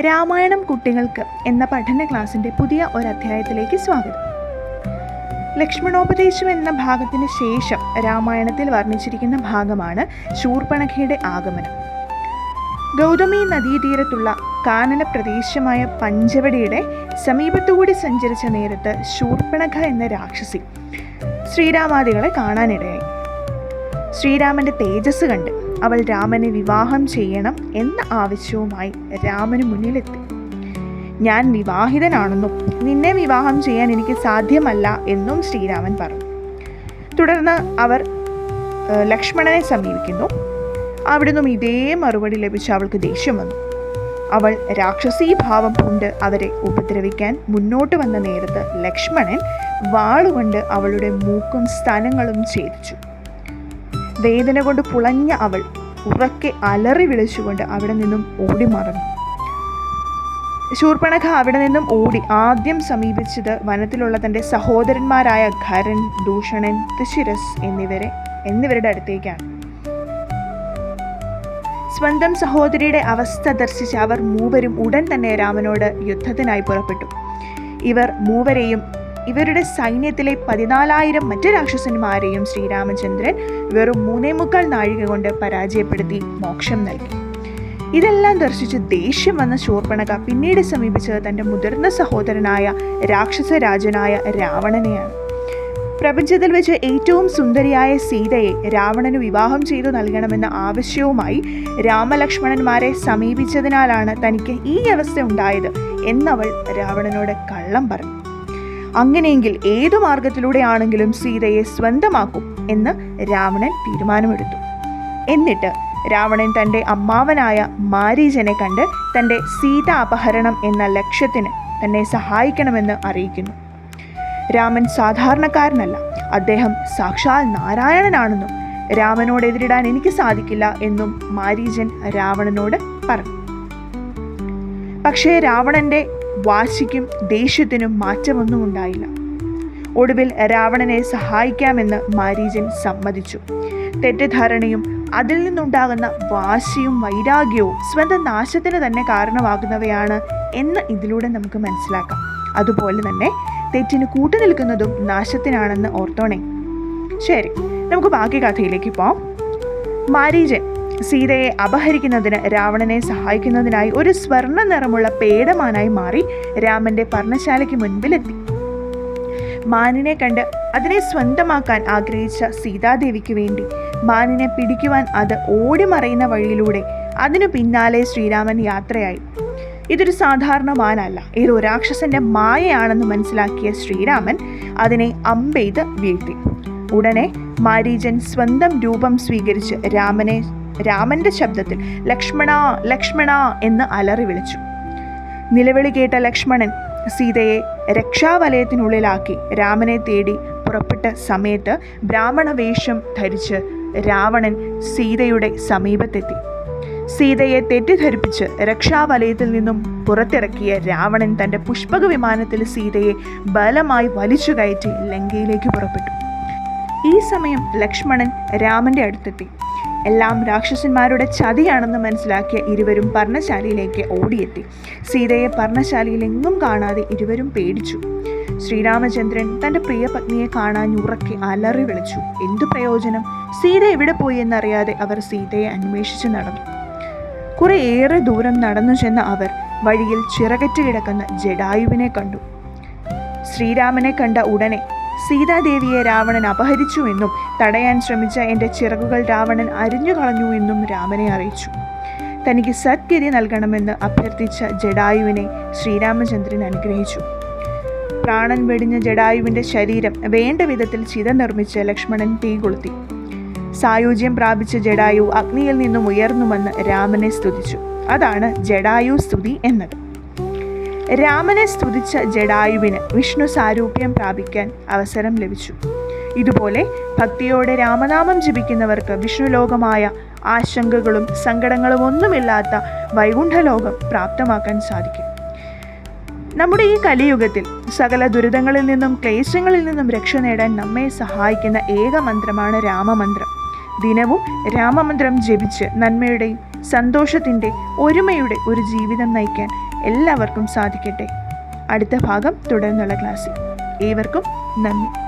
രാമായണം കുട്ടികൾക്ക് എന്ന പഠന ക്ലാസിന്റെ പുതിയ ഒരധ്യായത്തിലേക്ക് സ്വാഗതം. ലക്ഷ്മണോപദേശം എന്ന ഭാഗത്തിന് ശേഷം രാമായണത്തിൽ വർണിച്ചിരിക്കുന്ന ഭാഗമാണ് ശൂർപ്പണഖയുടെ ആഗമനം. ഗൗതമി നദീതീരത്തുള്ള കാനന പ്രദേശമായ പഞ്ചവടിയുടെ സമീപത്തുകൂടി സഞ്ചരിച്ച നേരത്ത് ശൂർപ്പണഖ എന്ന രാക്ഷസി ശ്രീരാമാദികളെ കാണാനിടയായി. ശ്രീരാമന്റെ തേജസ് കണ്ട് അവൾ രാമനെ വിവാഹം ചെയ്യണം എന്ന ആവശ്യവുമായി രാമന് മുന്നിലെത്തി. ഞാൻ വിവാഹിതനാണെന്നും നിന്നെ വിവാഹം ചെയ്യാൻ എനിക്ക് സാധ്യമല്ല എന്നും ശ്രീരാമൻ പറഞ്ഞു. തുടർന്ന് അവർ ലക്ഷ്മണനെ സമീപിക്കുന്നു. അവിടുന്നും ഇതേ മറുപടി ലഭിച്ച അവൾക്ക് ദേഷ്യം വന്നു. അവൾ രാക്ഷസീ ഭാവം കൊണ്ട് അവരെ ഉപദ്രവിക്കാൻ മുന്നോട്ട് വന്ന നേരത്ത് ലക്ഷ്മണൻ വാളുകൊണ്ട് അവളുടെ മൂക്കും സ്ഥലങ്ങളും ഛേദിച്ചു. വേദന കൊണ്ട് പുളഞ്ഞ അവൾ ഉറക്കെ അലറി വിളിച്ചുകൊണ്ട് അവിടെ നിന്നും ഓടി മറന്നു. ശൂർപ്പണഖ അവിടെ നിന്നും ഓടി ആദ്യം സമീപിച്ചത് വനത്തിലുള്ള തന്റെ സഹോദരന്മാരായ ഖരൻ ദൂഷണൻ തിശിരസ് എന്നിവരെ എന്നിവരുടെ അടുത്തേക്കാണ്. സ്വന്തം സഹോദരിയുടെ അവസ്ഥ ദർശിച്ച അവർ മൂവരും ഉടൻ തന്നെ രാമനോട് യുദ്ധത്തിനായി പുറപ്പെട്ടു. ഇവർ മൂവരെയും ഇവരുടെ സൈന്യത്തിലെ പതിനാലായിരം മറ്റു രാക്ഷസന്മാരെയും ശ്രീരാമചന്ദ്രൻ വെറും മൂന്നേ മുക്കാൽ നാഴിക കൊണ്ട് പരാജയപ്പെടുത്തി മോക്ഷം നൽകി. ഇതെല്ലാം ദർശിച്ച് ദേഷ്യം വന്ന ശൂർപ്പണക പിന്നീട് സമീപിച്ചത് തന്റെ മുതിർന്ന സഹോദരനായ രാക്ഷസ രാജനായ രാവണനെയാണ്. പ്രപഞ്ചത്തിൽ വെച്ച് ഏറ്റവും സുന്ദരിയായ സീതയെ രാവണന് വിവാഹം ചെയ്തു നൽകണമെന്ന ആവശ്യവുമായി രാമലക്ഷ്മണന്മാരെ സമീപിച്ചതിനാലാണ് തനിക്ക് ഈ അവസ്ഥ ഉണ്ടായത് എന്നവൾ രാവണനോട് കള്ളം പറഞ്ഞു. അങ്ങനെയെങ്കിൽ ഏതു മാർഗത്തിലൂടെയാണെങ്കിലും സീതയെ സ്വന്തമാക്കും എന്ന് രാവണൻ തീരുമാനമെടുത്തു. എന്നിട്ട് രാവണൻ തന്റെ അമ്മാവനായ മാരീജനെ കണ്ട് തന്റെ സീത അപഹരണം എന്ന ലക്ഷ്യത്തിന് തന്നെ സഹായിക്കണമെന്ന് അറിയിക്കുന്നു. രാമൻ സാധാരണക്കാരനല്ല അദ്ദേഹം സാക്ഷാൽ നാരായണനാണെന്നും രാമനോട് എതിരിടാൻ എനിക്ക് സാധിക്കില്ല എന്നും മാരീജൻ രാവണനോട് പറഞ്ഞു. പക്ഷേ രാവണന്റെ വാശിക്കും ദേഷ്യത്തിനും മാറ്റമൊന്നും ഉണ്ടായില്ല. ഒടുവിൽ രാവണനെ സഹായിക്കാമെന്ന് മാരീജൻ സമ്മതിച്ചു. തെറ്റിദ്ധാരണയും അതിൽ നിന്നുണ്ടാകുന്ന വാശിയും വൈരാഗ്യവും സ്വന്തം നാശത്തിന് തന്നെ കാരണമാകുന്നവയാണ് എന്ന് ഇതിലൂടെ നമുക്ക് മനസ്സിലാക്കാം. അതുപോലെ തന്നെ തെറ്റിന് കൂട്ടു നിൽക്കുന്നതും നാശത്തിനാണെന്ന് ഓർത്തോണേ. ശരി നമുക്ക് ബാക്കി കഥയിലേക്ക് പോവാം. മാരീജൻ സീതയെ അപഹരിക്കുന്നതിന് രാവണനെ സഹായിക്കുന്നതിനായി ഒരു സ്വർണ നിറമുള്ള പേടമാനായി മാറി രാമന്റെ പർണശാലയ്ക്ക് മുൻപിലെത്തി. മാനിനെ കണ്ട് അതിനെ സ്വന്തമാക്കാൻ ആഗ്രഹിച്ച സീതാദേവിക്ക് വേണ്ടി മാനിനെ പിടിക്കുവാൻ അത് ഓടിമറയുന്ന വഴിയിലൂടെ അതിനു പിന്നാലെ ശ്രീരാമൻ യാത്രയായി. ഇതൊരു സാധാരണ മാനല്ല ഇത് രാക്ഷസന്റെ മായയാണെന്ന് മനസ്സിലാക്കിയ ശ്രീരാമൻ അതിനെ അമ്പെയ്ത് വീഴ്ത്തി. ഉടനെ മാരീജൻ സ്വന്തം രൂപം സ്വീകരിച്ച് രാമനെ രാമന്റെ ശബ്ദത്തിൽ ലക്ഷ്മണ ലക്ഷ്മണ എന്ന് അലറി വിളിച്ചു. നിലവിളി കേട്ട ലക്ഷ്മണൻ സീതയെ രക്ഷാവലയത്തിനുള്ളിലാക്കി രാമനെ തേടി പുറപ്പെട്ട സമയത്ത് ബ്രാഹ്മണ വേഷം ധരിച്ച് രാവണൻ സീതയുടെ സമീപത്തെത്തി. സീതയെ തെറ്റിദ്ധരിപ്പിച്ച് രക്ഷാവലയത്തിൽ നിന്നും പുറത്തിറക്കിയ രാവണൻ തന്റെ പുഷ്പക വിമാനത്തിൽ സീതയെ ബലമായി വലിച്ചു കയറ്റി ലങ്കയിലേക്ക് പുറപ്പെട്ടു. ഈ സമയം ലക്ഷ്മണൻ രാമന്റെ അടുത്തെത്തി. എല്ലാം രാക്ഷസന്മാരുടെ ചതിയാണെന്ന് മനസ്സിലാക്കിയ ഇരുവരും പർണശാലയിലേക്ക് ഓടിയെത്തി. സീതയെ പർണശാലയിൽ എങ്ങും കാണാതെ ഇരുവരും പേടിച്ചു. ശ്രീരാമചന്ദ്രൻ തന്റെ പ്രിയ പത്നിയെ കാണാൻ ഉറക്കെ അലറി വിളിച്ചു. എന്തു പ്രയോജനം? സീത എവിടെ പോയി എന്നറിയാതെ അവർ സീതയെ അന്വേഷിച്ച് നടന്നു. കുറെ ഏറെ ദൂരം നടന്നു ചെന്ന അവർ വഴിയിൽ ചിറകറ്റ് കിടക്കുന്ന ജഡായുവിനെ കണ്ടു. ശ്രീരാമനെ കണ്ട ഉടനെ സീതാദേവിയെ രാവണൻ അപഹരിച്ചു എന്നും തടയാൻ ശ്രമിച്ച എന്റെ ചിറകുകൾ രാവണൻ അരിഞ്ഞു കളഞ്ഞു എന്നും രാമനെ അറിയിച്ചു. തനിക്ക് സദ്ഗതി നൽകണമെന്ന് അഭ്യർത്ഥിച്ച ജഡായുവിനെ ശ്രീരാമചന്ദ്രൻ അനുഗ്രഹിച്ചു. പ്രാണൻ വെടിഞ്ഞ ജഡായുവിന്റെ ശരീരം വേണ്ട വിധത്തിൽ ചിത നിർമ്മിച്ച് ലക്ഷ്മണൻ തീ കൊളുത്തി. സായുജ്യം പ്രാപിച്ച ജഡായു അഗ്നിയിൽ നിന്നും ഉയർന്നുമെന്ന് രാമനെ സ്തുതിച്ചു. അതാണ് ജഡായു സ്തുതി എന്നത്. രാമനെ സ്തുതിച്ച ജഡായുവിന് വിഷ്ണു സാരൂപ്യം പ്രാപിക്കാൻ അവസരം ലഭിച്ചു. ഇതുപോലെ ഭക്തിയോടെ രാമനാമം ജപിക്കുന്നവർക്ക് വിഷ്ണുലോകമായ ആശങ്കകളും സങ്കടങ്ങളും ഒന്നുമില്ലാത്ത വൈകുണ്ഠലോകം പ്രാപ്തമാക്കാൻ സാധിക്കും. നമ്മുടെ ഈ കലിയുഗത്തിൽ സകല ദുരിതങ്ങളിൽ നിന്നും ക്ലേശങ്ങളിൽ നിന്നും രക്ഷ നേടാൻ നമ്മെ സഹായിക്കുന്ന ഏക മന്ത്രമാണ് രാമമന്ത്രം. ദിനവും രാമമന്ത്രം ജപിച്ച് നന്മയുടെയും സന്തോഷത്തിന്റെ ഒരുമയുടെ ഒരു ജീവിതം നയിക്കാൻ എല്ലാവർക്കും സാധിക്കട്ടെ. അടുത്ത ഭാഗം തുടർന്നുള്ള ക്ലാസ്സിൽ. ഏവർക്കും നന്ദി.